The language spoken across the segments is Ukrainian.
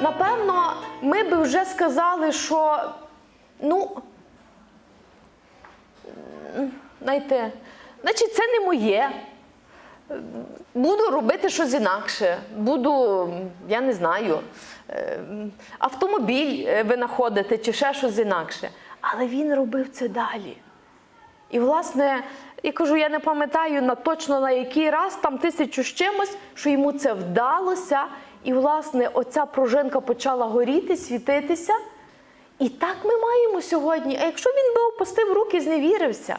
напевно, ми би вже сказали, що ну, знаєте, значить, це не моє. Буду робити щось інакше. Буду, я не знаю, е, автомобіль е, винаходити чи ще щось інакше. Але він робив це далі. І, власне, я кажу, я не пам'ятаю на точно на який раз, там тисячу з чимось, що йому це вдалося. І, власне, оця пружинка почала горіти, світитися. І так ми маємо сьогодні. А якщо він би опустив руки, зневірився.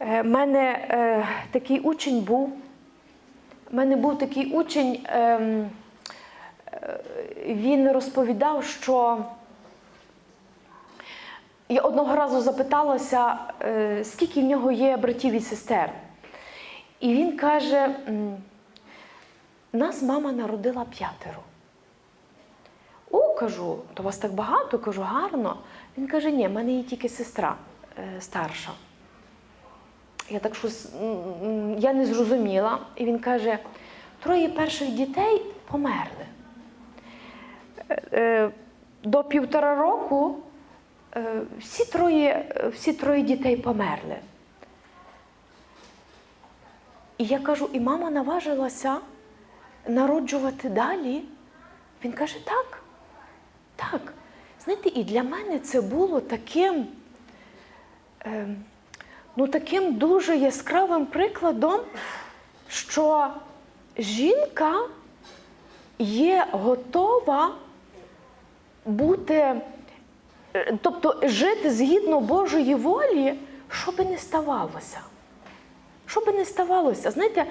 У мене е, такий учень був. У мене був такий учень, ем, е, він розповідав, що я одного разу запиталася, е, скільки в нього є братів і сестер. І він каже: нас мама народила п'ятеро. О, кажу, то вас так багато, кажу, гарно. Він каже, ні, в мене є тільки сестра е, старша. Я так щось я не зрозуміла. І він каже: троє перших дітей померли. Е, е, До півтора року е, всі троє, е, всі троє дітей померли. І я кажу, і мама наважилася народжувати далі. Він каже, так, так. Знаєте, і для мене це було таким, е, ну, таким дуже яскравим прикладом, що жінка є готова бути, е, тобто жити згідно Божої волі, що би не ставалося. Що би не ставалося, знаєте,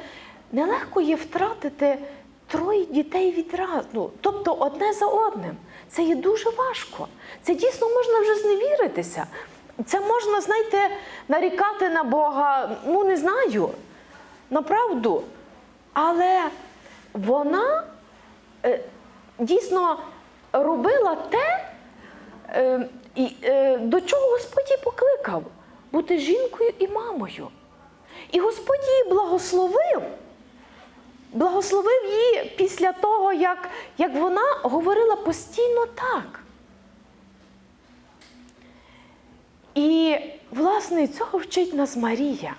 нелегко є втратити троє дітей відразу, тобто одне за одним. Це є дуже важко. Це дійсно можна вже зневіритися. Це можна, знаєте, нарікати на Бога, ну не знаю, направду. Але вона е, дійсно робила те, е, е, до чого Господь її покликав бути жінкою і мамою. І Господь її благословив. Благословив її після того, як, як вона говорила постійно так. І, власне, цього вчить нас Марія.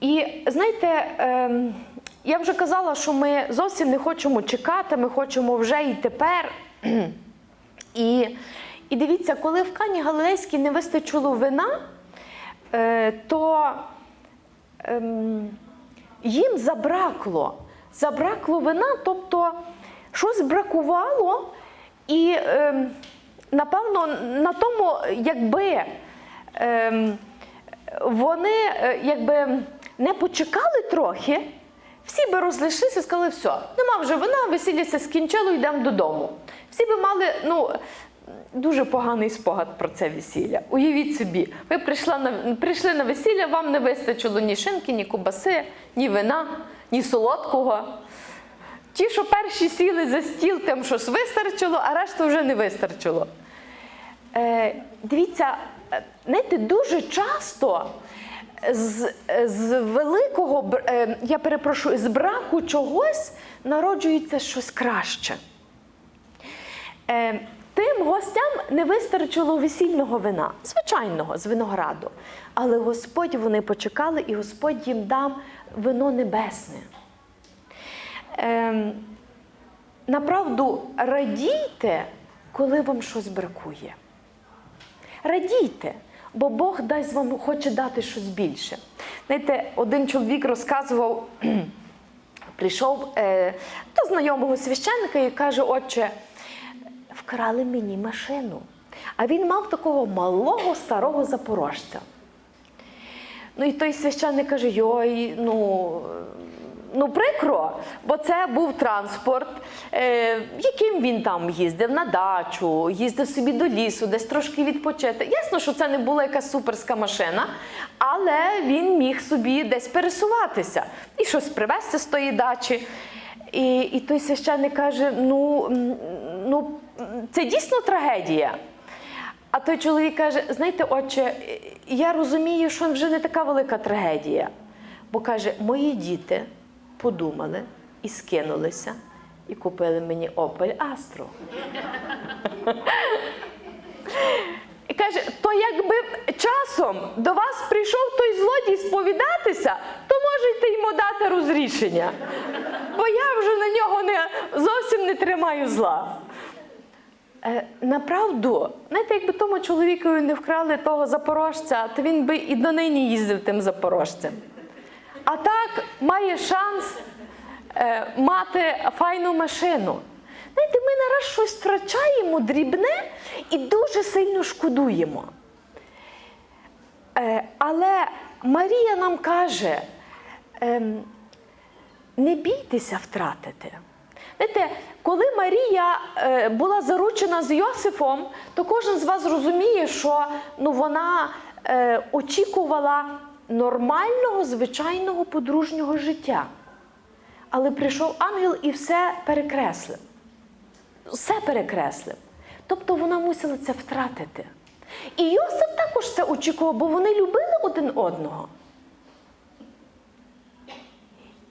І знаєте, ем, я вже казала, що ми зовсім не хочемо чекати, ми хочемо вже і тепер. І, і дивіться, коли в Кані Галилейській не вистачило вина, е, то ем, їм забракло. Забракло вина, тобто щось бракувало, і ем, напевно на тому, якби ем, вони е, якби не почекали трохи, всі би розлишлися і сказали, все, нема вже вина, весілля скінчило, йдемо додому. Всі би мали, ну. Дуже поганий спогад про це весілля. Уявіть собі, ви прийшли на, прийшли на весілля, вам не вистачило ні шинки, ні кубаси, ні вина, ні солодкого. Ті, що перші сіли за стіл, тим щось вистачило, а решту вже не вистачило. Е, дивіться, е, знаєте, дуже часто з, з великого, е, я перепрошую, з браку чогось народжується щось краще. Е, Тим гостям не вистачило весільного вина, звичайного, з винограду. Але Господь вони почекали, і Господь їм дав вино небесне. Ем, направду, радійте, коли вам щось бракує. Радійте, бо Бог дасть вам, хоче дати щось більше. Знаєте, один чоловік розказував, прийшов е, до знайомого священника і каже: Отче, вкрали мені машину. А він мав такого малого старого запорожця. Ну і той священник каже: Йой, ну, ну прикро, бо це був транспорт, е, яким він там їздив на дачу, їздив собі до лісу, десь трошки відпочити. Ясно, що це не була якась суперська машина, але він міг собі десь пересуватися і щось привезти з тої дачі. І, і той священник каже: ну, ну, це дійсно трагедія. А той чоловік каже: знаєте, отче, я розумію, що вже не така велика трагедія. Бо каже, мої діти подумали і скинулися, і купили мені Opel Astra. І каже, то якби часом до вас прийшов той злодій сповідатися, то можете йому дати розрішення. Бо я вже на нього не, зовсім не тримаю зла. Е, направду, знаєте, якби тому чоловікові не вкрали того запорожця, то він би і донині їздив тим запорожцем. А так має шанс е, мати файну машину. Знаєте, ми нараз щось втрачаємо дрібне і дуже сильно шкодуємо. Е, але Марія нам каже: ем, не бійтеся втратити. Знаєте, коли Марія е, була заручена з Йосифом, то кожен з вас розуміє, що ну, вона е, очікувала нормального, звичайного подружнього життя. Але прийшов ангел і все перекреслив. Все перекреслив. Тобто вона мусила це втратити. І Йосиф також це очікував, бо вони любили один одного.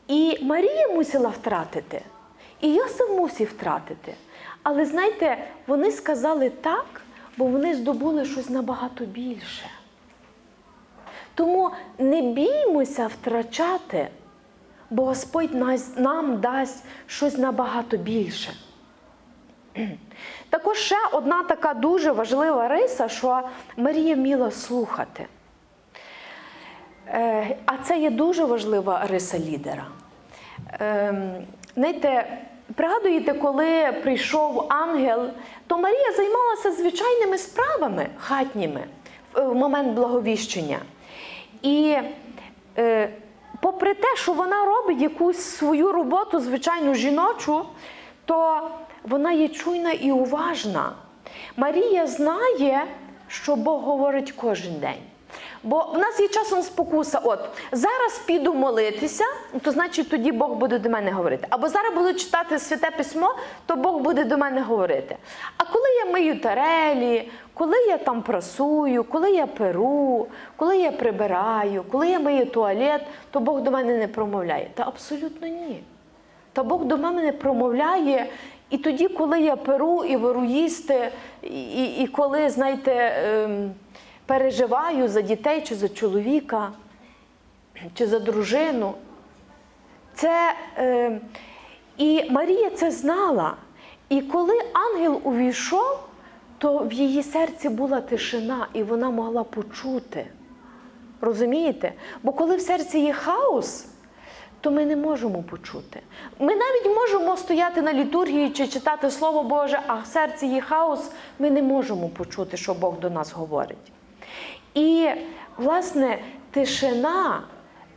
І Марія мусила втратити, і Йосиф мусив втратити. Але знаєте, вони сказали так, бо вони здобули щось набагато більше. Тому не біймося втрачати, бо Господь нам дасть щось набагато більше. Також ще одна така дуже важлива риса, що Марія вміла слухати. Е, А це є дуже важлива риса лідера. Знаєте, пригадуєте, коли прийшов ангел, то Марія займалася звичайними справами хатніми в момент благовіщення. І е, попри те, що вона робить якусь свою роботу, звичайну жіночу, то вона є чуйна і уважна. Марія знає, що Бог говорить кожен день. Бо в нас є часом спокуса. От зараз піду молитися, то значить тоді Бог буде до мене говорити. Або зараз буду читати святе письмо, то Бог буде до мене говорити. А коли я мию тарелі, коли я там прасую, коли я перу, коли я прибираю, коли я мию туалет, то Бог до мене не промовляє. Та абсолютно ні. Та Бог до мене промовляє. І тоді, коли я перу і беру їсти, і, і, і коли, знаєте, ем, переживаю за дітей чи за чоловіка, чи за дружину, це, е, і Марія це знала. І коли ангел увійшов, то в її серці була тишина, і вона могла почути. Розумієте? Бо коли в серці є хаос, то ми не можемо почути. Ми навіть можемо стояти на літургії чи читати Слово Боже, а в серці є хаос, ми не можемо почути, що Бог до нас говорить. І, власне, тишина,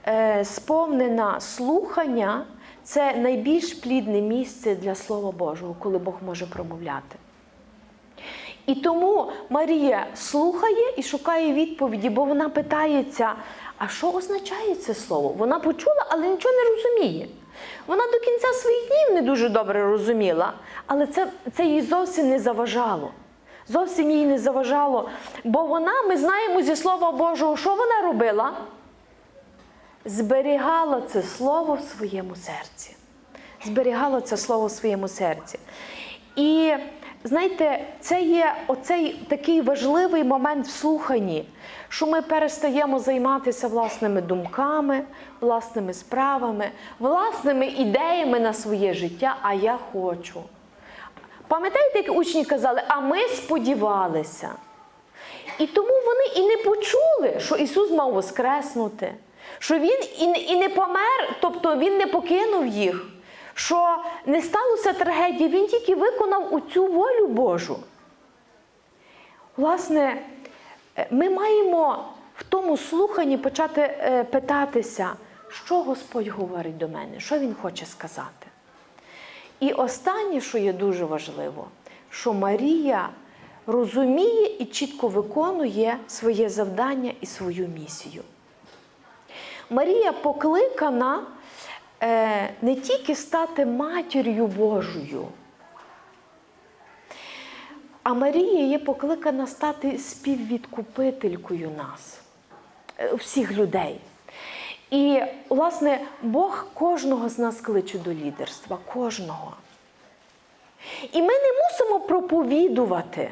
е, сповнена слухання це найбільш плідне місце для Слова Божого, коли Бог може промовляти. І тому Марія слухає і шукає відповіді, бо вона питається, а що означає це слово? Вона почула, але нічого не розуміє. Вона до кінця своїх днів не дуже добре розуміла, але це, це їй зовсім не заважало. Зовсім їй не заважало. Бо вона, ми знаємо зі Слова Божого, що вона робила? Зберігала це слово в своєму серці. Зберігала це слово в своєму серці. І знаєте, це є оцей такий важливий момент в слуханні, що ми перестаємо займатися власними думками, власними справами, власними ідеями на своє життя, а я хочу. Пам'ятаєте, як учні казали, а ми сподівалися. І тому вони і не почули, що Ісус мав воскреснути, що Він і не, помер, тобто Він не покинув їх, що не сталося трагедії, Він тільки виконав оцю волю Божу. Власне, е, ми маємо в тому слуханні почати е, питатися, що Господь говорить до мене, що Він хоче сказати. І останнє, що є дуже важливо, що Марія розуміє і чітко виконує своє завдання і свою місію. Марія покликана е, не тільки стати матір'ю Божою, а Марія є покликана стати співвідкупителькою нас, е, всіх людей. І, власне, Бог кожного з нас кличе до лідерства, кожного. І ми не мусимо проповідувати.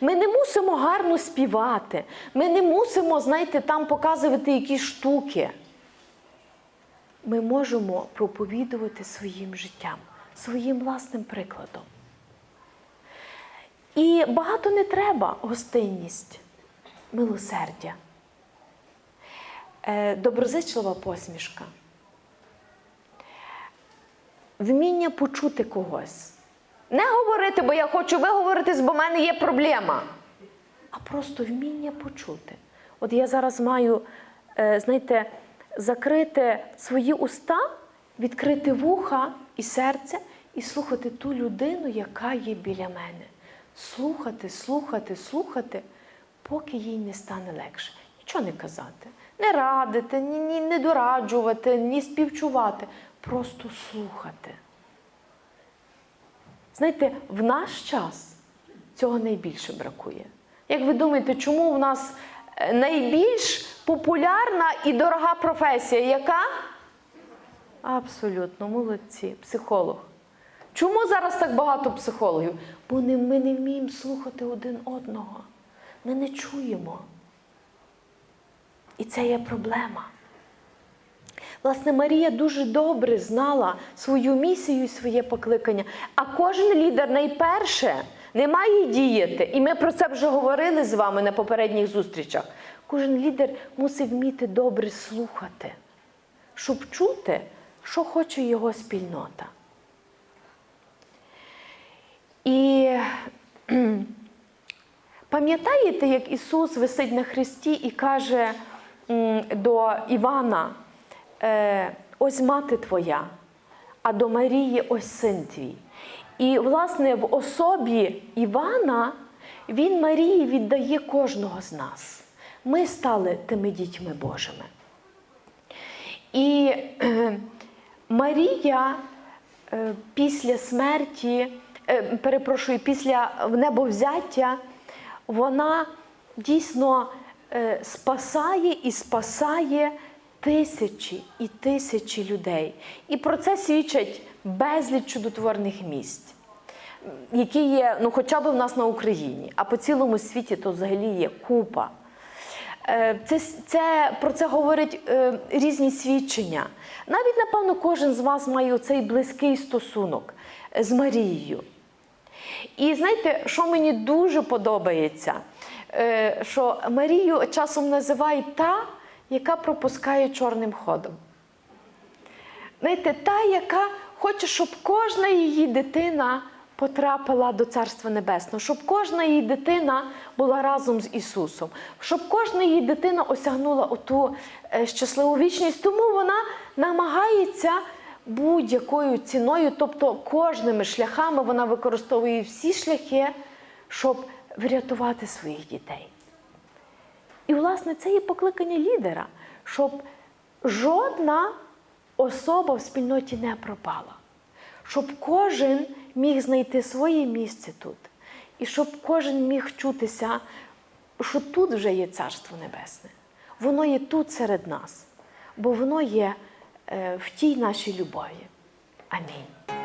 Ми не мусимо гарно співати. Ми не мусимо, знаєте, там показувати якісь штуки. Ми можемо проповідувати своїм життям, своїм власним прикладом. І багато не треба гостинність, милосердя, доброзичлива посмішка, вміння почути когось. Не говорити, бо я хочу виговоритись, бо в мене є проблема. А просто вміння почути. От я зараз маю, е, знаєте, закрити свої уста, відкрити вуха і серце і слухати ту людину, яка є біля мене. Слухати, слухати, слухати, поки їй не стане легше. Нічого не казати, не радити, ні, ні, не дораджувати, ні співчувати. Просто слухати. Знаєте, в наш час цього найбільше бракує. Як ви думаєте, чому в нас е, найбільш популярна і дорога професія? Яка? Абсолютно, молодці, психолог. Чому зараз так багато психологів? Бо ми не вміємо слухати один одного. Ми не чуємо. І це є проблема. Власне, Марія дуже добре знала свою місію і своє покликання. А кожен лідер найперше не має діяти. І ми про це вже говорили з вами на попередніх зустрічах. Кожен лідер мусить вміти добре слухати, щоб чути, що хоче його спільнота. І пам'ятаєте, як Ісус висить на хресті і каже до Івана: е, ось мати твоя, а до Марії ось син твій. І, власне, в особі Івана він Марії віддає кожного з нас. Ми стали тими дітьми Божими. І Марія е, після смерті, е, перепрошую, після небовзяття, вона дійсно спасає і спасає тисячі і тисячі людей. І про це свідчать безліч чудотворних місць, які є ну, хоча б в нас на Україні, а по цілому світі то взагалі є купа. Е, Це, це, про це говорять е, різні свідчення. Навіть, напевно, кожен з вас має цей близький стосунок з Марією. І знаєте, що мені дуже подобається, Е, що Марію часом називають та, яка пропускає чорним ходом. Знаєте, та, яка хоче, щоб кожна її дитина потрапила до Царства Небесного, щоб кожна її дитина була разом з Ісусом, щоб кожна її дитина осягнула оту е, щасливу вічність. Тому вона намагається будь-якою ціною, тобто кожними шляхами вона використовує всі шляхи, щоб врятувати своїх дітей. І, власне, це є покликання лідера, щоб жодна особа в спільноті не пропала, щоб кожен міг знайти своє місце тут, і щоб кожен міг чутися, що тут вже є Царство Небесне. Воно є тут серед нас, бо воно є е, в тій нашій любові. Амінь.